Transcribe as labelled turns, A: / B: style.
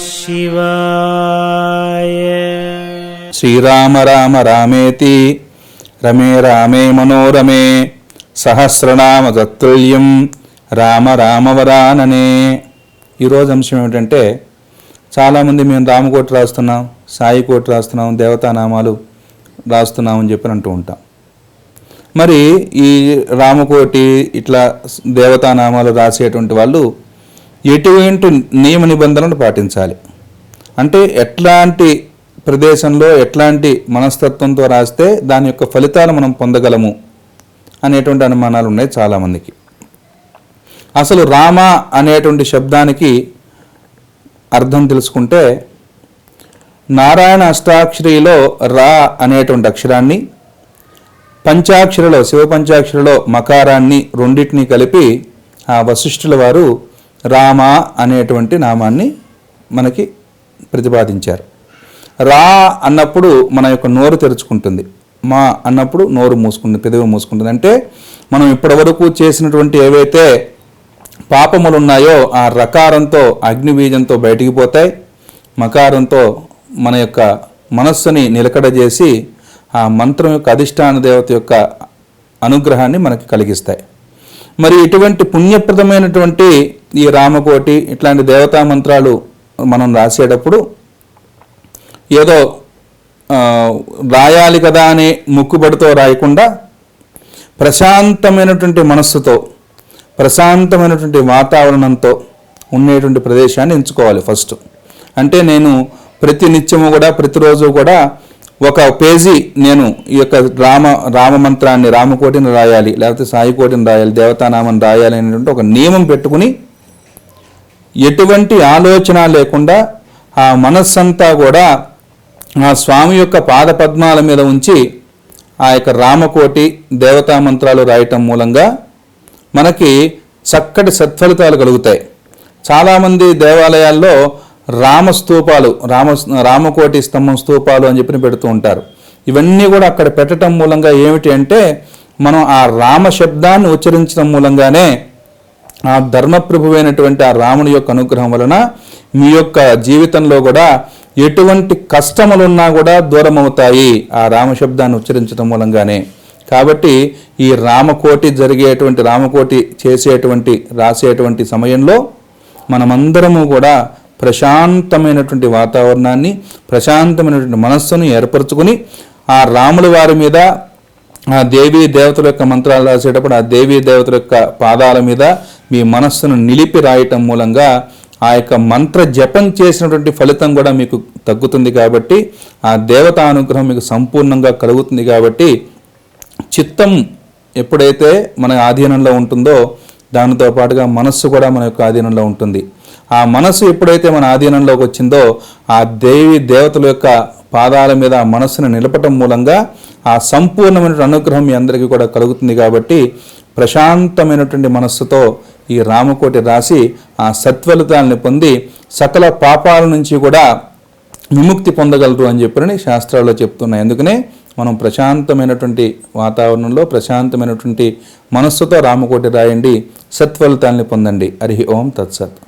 A: శివాయ.
B: శ్రీరామ రామ రామేతి రమే రామే మనోరమే సహస్రనామ తత్తుల్యం రామ రామవరాననే. ఈరోజు అంశం ఏమిటంటే చాలామంది మేము రామకోటి రాస్తున్నాం సాయి కోటి రాస్తున్నాం దేవతానామాలు రాస్తున్నాం అని చెప్పి అంటూ ఉంటాం. మరి ఈ రామకోటి ఇట్లా దేవతానామాలు రాసేటువంటి వాళ్ళు ఎటువంటి నియమ నిబంధనలు పాటించాలి. అంటే ఎట్లాంటి ప్రదేశంలో ఎట్లాంటి మనస్తత్వంతో రాస్తే దాని యొక్క ఫలితాలు మనం పొందగలము అనేటువంటి అనుమానాలు ఉన్నాయి చాలామందికి. అసలు రామ అనేటువంటి శబ్దానికి అర్థం తెలుసుకుంటే నారాయణ అష్టాక్షరిలో రా అనేటువంటి అక్షరాన్ని పంచాక్షరిలో శివ పంచాక్షరిలో మకారాన్ని రెండింటినీ కలిపి ఆ వశిష్ఠుల వారు రామ అనేటువంటి నామాన్ని మనకి ప్రతిపాదించారు. రా అన్నప్పుడు మన యొక్క నోరు తెరుచుకుంటుంది. మా అన్నప్పుడు నోరు మూసుకుంటుంది పెదవి మూసుకుంటుంది. అంటే మనం ఇప్పటివరకు చేసినటువంటి ఏవైతే పాపములు ఉన్నాయో ఆ రకారంతో అగ్నిబీజంతో బయటికి పోతాయి. మకారంతో మన యొక్క మనస్సుని నిలకడ చేసి ఆ మంత్రం యొక్క అధిష్టాన దేవత యొక్క అనుగ్రహాన్ని మనకి కలిగిస్తాయి. మరి ఇటువంటి పుణ్యప్రదమైనటువంటి ఈ రామకోటి ఇట్లాంటి దేవతా మంత్రాలు మనం రాసేటప్పుడు ఏదో రాయాలి కదా అనే ముక్కుబడితో రాయకుండా ప్రశాంతమైనటువంటి మనస్సుతో ప్రశాంతమైనటువంటి వాతావరణంతో ఉండేటువంటి ప్రదేశాన్ని ఎంచుకోవాలి ఫస్ట్. అంటే నేను ప్రతి నిత్యము కూడా ప్రతిరోజు కూడా ఒక పేజీ నేను ఈ యొక్క రామ రామ మంత్రాన్ని రామకోటిని రాయాలి లేకపోతే సాయికోటిని రాయాలి దేవతానామని రాయాలి అనేటువంటి ఒక నియమం పెట్టుకుని ఎటువంటి ఆలోచన లేకుండా ఆ మనస్సంతా కూడా ఆ స్వామి యొక్క పాద పద్మాల మీద ఉంచి ఆ యొక్క రామకోటి దేవతా మంత్రాలు రాయటం మూలంగా మనకి చక్కటి సత్ఫలితాలు కలుగుతాయి. చాలామంది దేవాలయాల్లో రామస్తూపాలు రామ రామకోటి స్తంభం స్తూపాలు అని చెప్పి పెడుతూ ఉంటారు. ఇవన్నీ కూడా అక్కడ పెట్టడం మూలంగా ఏమిటి అంటే మనం ఆ రామ శబ్దాన్ని ఉచ్చరించడం మూలంగానే ఆ ధర్మప్రభువైనటువంటి ఆ రాముని యొక్క అనుగ్రహం వలన మీ యొక్క జీవితంలో కూడా ఎటువంటి కష్టములున్నా కూడా దూరం అవుతాయి ఆ రామశబ్దాన్ని ఉచ్చరించడం మూలంగానే. కాబట్టి ఈ రామకోటి జరిగేటువంటి రామకోటి చేసేటువంటి రాసేటువంటి సమయంలో మనమందరము కూడా ప్రశాంతమైనటువంటి వాతావరణాన్ని ప్రశాంతమైనటువంటి మనస్సును ఏర్పరచుకుని ఆ రాముల వారి మీద ఆ దేవీ దేవతల యొక్క మంత్రాలు రాసేటప్పుడు ఆ దేవీ దేవతల యొక్క పాదాల మీద మీ మనస్సును నిలిపి రాయటం మూలంగా ఆ యొక్క మంత్ర జపం చేసినటువంటి ఫలితం కూడా మీకు తగ్గుతుంది కాబట్టి ఆ దేవత అనుగ్రహం మీకు సంపూర్ణంగా కలుగుతుంది కాబట్టి చిత్తం ఎప్పుడైతే మన ఆధీనంలో ఉంటుందో దానితో పాటుగా మనస్సు కూడా మన యొక్క ఆధీనంలో ఉంటుంది. ఆ మనస్సు ఎప్పుడైతే మన ఆధీనంలోకి వచ్చిందో ఆ దేవి దేవతల యొక్క పాదాల మీద ఆ మనస్సును నిలపటం మూలంగా ఆ సంపూర్ణమైన అనుగ్రహం మీ అందరికీ కూడా కలుగుతుంది కాబట్టి ప్రశాంతమైనటువంటి మనస్సుతో ఈ రామకోటి రాసి ఆ సత్ఫలితాలను పొంది సకల పాపాల నుంచి కూడా విముక్తి పొందగలరు అని చెప్పని శాస్త్రాల్లో చెప్తున్నాయి. అందుకనే మనం ప్రశాంతమైనటువంటి వాతావరణంలో ప్రశాంతమైనటువంటి మనస్సుతో రామకోటి రాయండి సత్ఫలితాల్ని పొందండి. హరి ఓం తత్సత్.